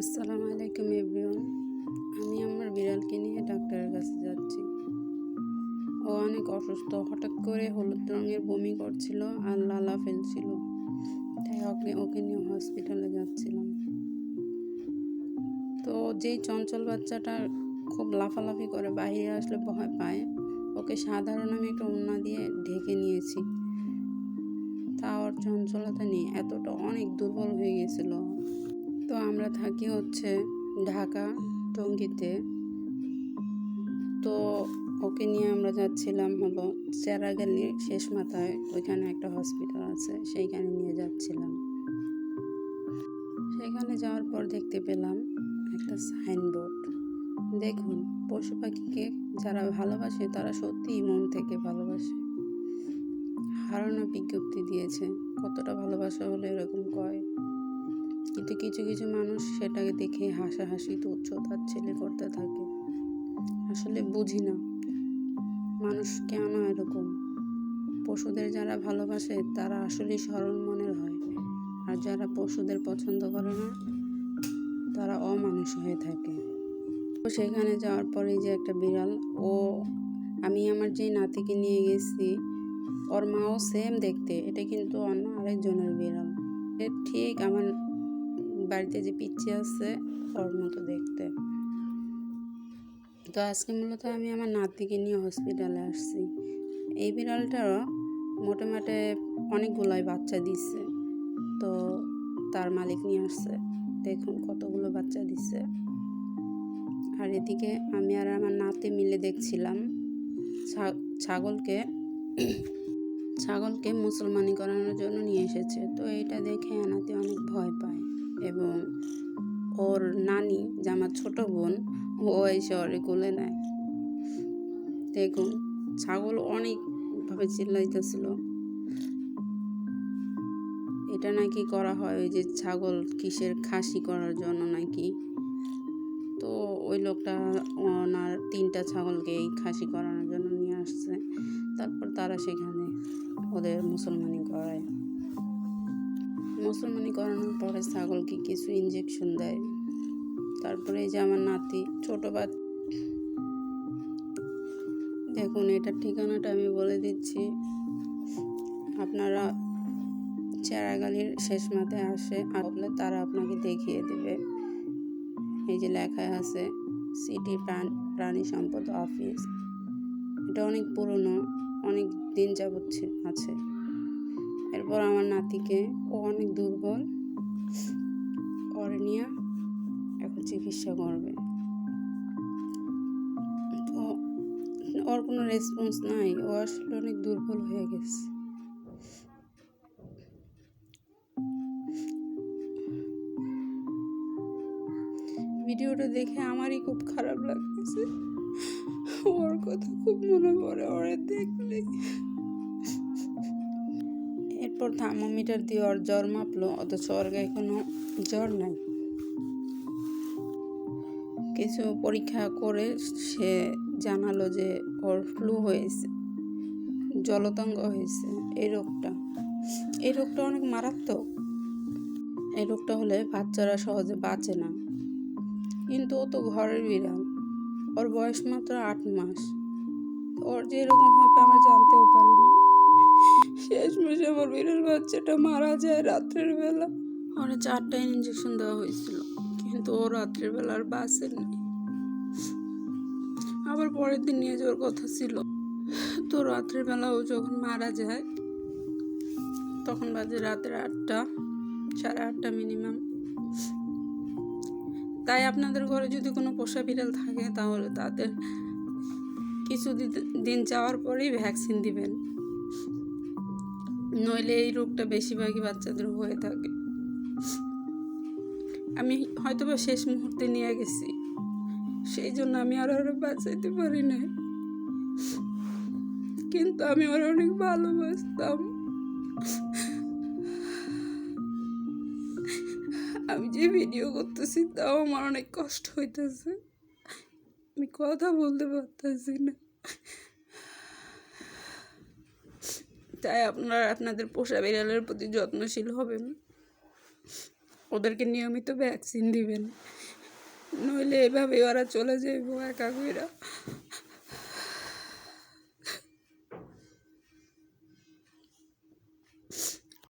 আসসালামু আলাইকুম, এভরিওয়ান। আমি আমার বিড়ালকে নিয়ে ডাক্তারের কাছে যাচ্ছি। ও অনেক অসুস্থ। হঠাৎ করে হলুদ রঙের বমি করছিল আর লালা ফেলছিল। তাই ওকে ওকে নিয়ে হসপিটালে যাচ্ছিলাম। তো যেই চঞ্চল বাচ্চাটা খুব লাফালাফি করে বাইরে আসলে ভয় পায়, ওকে সাধারণ আমি একটা ওড়না দিয়ে ঢেকে নিয়েছি। তা ওর চঞ্চলতা নিয়ে এতটা অনেক দুর্বল হয়ে গেছিল। আমরা থাকি হচ্ছে ঢাকা, টঙ্গিতে। তো ওকে নিয়ে আমরা যাচ্ছিলাম হলো চেরাগালির শেষ মাথায় ওইখানে একটা হসপিটাল আছে, সেইখানে নিয়ে যাচ্ছিলাম। সেখানে যাওয়ার পর দেখতে পেলাম একটা সাইনবোর্ড দেখুন, পশু পাখিকে যারা ভালোবাসে, তারা সত্যিই মন থেকে ভালোবাসে। হারানো বিজ্ঞপ্তি দিয়েছে, কতটা ভালোবাসা হলে এরকম কয়। কিন্তু কিছু কিছু মানুষ সেটাকে দেখে হাসাহাসি তুচ্ছ তার ছেলে করতে থাকে। আসলে বুঝি না। মানুষ কেন এরকম? পশুদের যারা ভালোবাসে, তারা আসলে সরল মনের হয়। আর যারা পশুদের পছন্দ করে না, তারা অমানুষ হয়ে থাকে। তো সেখানে যাওয়ার পরে যে একটা বিড়াল, ও, আমি আমার যে নাতিকে নিয়ে গেছি, ওর মাও সেম দেখতে। এটা কিন্তু অন্য আরেকজনের বিড়াল। ঠিক আমার বাড়িতে যে পিচ্ছি আছে, ওর মতো দেখতে। তো আজকে মূলত আমি আমার নাতিকে নিয়ে হসপিটালে আসছি। এই বিড়ালটারও মোটামুটি অনেকগুলোই বাচ্চা দিচ্ছে তো তার মালিক নিয়ে আসছে। দেখুন কতগুলো বাচ্চা দিছে। আর এদিকে আমি আর আমার নাতি মিলে দেখছিলাম। ছাগলকে ছাগলকে মুসলমানি করানোর জন্য নিয়ে এসেছে। তো এটা দেখে আনাতে অনেক ভয় পায়। এবং ওর নানি যে আমার ছোটো বোন, ও এসে ওরে কোলে নেয়। দেখুন, ছাগল অনেকভাবে চিল্লাইতেছিল। এটা নাকি করা হয় ওই যে ছাগল কিসের খাসি করার জন্য নাকি? তো ওই লোকটা ওনার তিনটা ছাগলকে এই খাসি করানোর জন্য নিয়ে আসছে। তারপর তারা সেখানে ওদের মুসলমানি করায়। মুসলমানি করানোর পরে ছাগলকে কিছু ইঞ্জেকশন দেয়। তারপরে এই যে আমার নাতি, ছোট বাচ্চা। দেখুন এটার ঠিকানাটা আমি বলে দিচ্ছি। আপনারা চেরাগালির শেষ মাথায় আসে আসলে তারা আপনাকে দেখিয়ে দেবে। এই যে লেখায় আছে, সিটি প্রাণী সম্পদ অফিস। এটা অনেক পুরনো, অনেক দিন যাবৎ আছে। এরপর আমার নাতিকে, ও অনেক দুর্বল। ওর এখন চিকিৎসা করবে। তো ওর কোনো রেসপন্স নাই। ও আসলে অনেক দুর্বল হয়ে গেছে। ভিডিওটা দেখে আমারই খুব খারাপ লাগতেছে। ওর কথা খুব মনে পড়ে। ওরে দেখলে এরপর থার্মোমিটার দিয়ে ওর জ্বর মাপলো, অথচ ওর গায়ে কোনো জ্বর নাই। কিছু পরীক্ষা করে সে জানালো যে ওর ফ্লু হয়েছে, জলতঙ্গ হয়েছে, এই রোগটা। এই রোগটা অনেক মারাত্মক। এই রোগটা হলে বাচ্চারা সহজে বাঁচে না। কিন্তু ও তো ঘরের বিড়াল। ওর বয়স মাত্র আট মাস। ওর যে এরকম হবে আমরা জানতেও পারি না। মাসে আমার বিড়াল বাচ্চাটা মারা যায় রাত্রের বেলা। ওরা চারটা ইঞ্জেকশন দেওয়া হয়েছিল, কিন্তু ও রাত্রের বেলা আর বাসে আবার পরের দিন নিয়ে যাওয়ার কথা ছিল। তো রাত্রের বেলা ও যখন মারা যায়, তখন বাজে রাতের আটটা, সাড়ে আটটা মিনিমাম তাই আপনাদের ঘরে যদি কোনো পোষা বিড়াল থাকে, তাহলে তাদের কিছু দিন যাওয়ার পরেই ভ্যাকসিন দিবেন। নইলে এই রোগটা বেশিরভাগই বাচ্চাদের হয়ে থাকে। আমি হয়তো বা শেষ মুহূর্তে নিয়ে গেছি। সেই জন্য আমি আর আরও বাঁচাইতে পারি না কিন্তু আমি ওর অনেক ভালোবাসতাম। আমি যে ভিডিও করতেছি তাও আমার অনেক কষ্ট হইতেছে। আমি কথা বলতে পারতেছি না। তাই আপনারা, আপনাদের পোষা বিড়ালের প্রতি যত্নশীল হবেন। ওদেরকে নিয়মিত ভ্যাকসিন দিবেন। নইলে এভাবে ওরা চলে যাইব একা কইরা।